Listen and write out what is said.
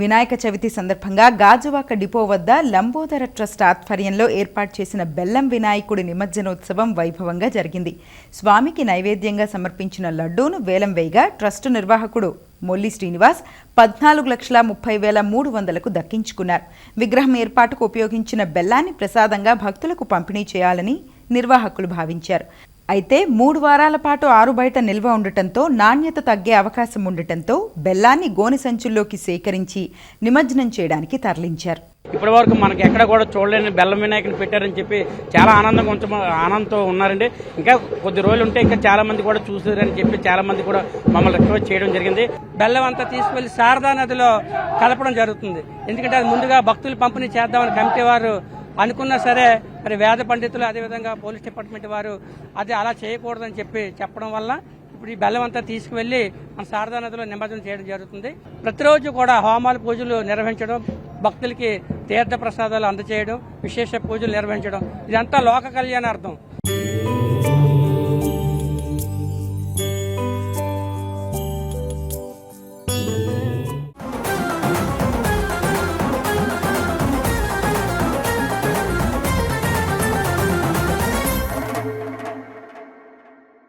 వినాయక చవితి సందర్భంగా గాజువాక డిపో వద్ద లంబోదర ట్రస్ట్ ఆధ్వర్యంలో ఏర్పాటు చేసిన బెల్లం వినాయకుడి నిమజ్జనోత్సవం వైభవంగా జరిగింది. స్వామికి నైవేద్యంగా సమర్పించిన లడ్డూను వేలం వేయగా ట్రస్టు నిర్వాహకుడు మొల్లి శ్రీనివాస్ పద్నాలుగు లక్షల ముప్పై వేల మూడు వందలకు దక్కించుకున్నారు. విగ్రహం ఏర్పాటుకు ఉపయోగించిన బెల్లాన్ని ప్రసాదంగా భక్తులకు పంపిణీ చేయాలని నిర్వాహకులు భావించారు. అయితే మూడు వారాల పాటు ఆరు బయట నిల్వ ఉండటంతో నాణ్యత తగ్గే అవకాశం ఉండటంతో బెల్లాన్ని గోనె సంచుల్లోకి సేకరించి నిమజ్జనం చేయడానికి తరలించారు. ఇప్పటి వరకు మనకి ఎక్కడ కూడా చూడలేని బెల్లం వినాయకుని పెట్టారని చెప్పి చాలా ఆనందంగా కొంచెం ఆనందంతో ఉన్నారండి. ఇంకా కొద్ది రోజులు ఉంటే ఇంకా చాలా మంది కూడా చూసారని చెప్పి చాలా మంది కూడా మమ్మల్ని రిక్వెస్ట్ చేయడం జరిగింది. బెల్లం అంతా తీసుకువెళ్ళి శారదా నదిలో కలపడం జరుగుతుంది. ఎందుకంటే అది ముందుగా భక్తులు పంపిణీ చేద్దామని కమిటీ వారు అనుకున్నా సరే మరి వేద పండితులు అదేవిధంగా పోలీస్ డిపార్ట్మెంట్ వారు అది అలా చేయకూడదని చెప్పి చెప్పడం వల్ల ఇప్పుడు ఈ బెల్లం అంతా తీసుకువెళ్ళి మన శారదా నదిలో నిమజ్జనం చేయడం జరుగుతుంది. ప్రతిరోజు కూడా హోమాలు పూజలు నిర్వహించడం భక్తులకి తీర్థ ప్రసాదాలు అందజేయడం విశేష పూజలు నిర్వహించడం ఇదంతా లోక కళ్యాణార్థం.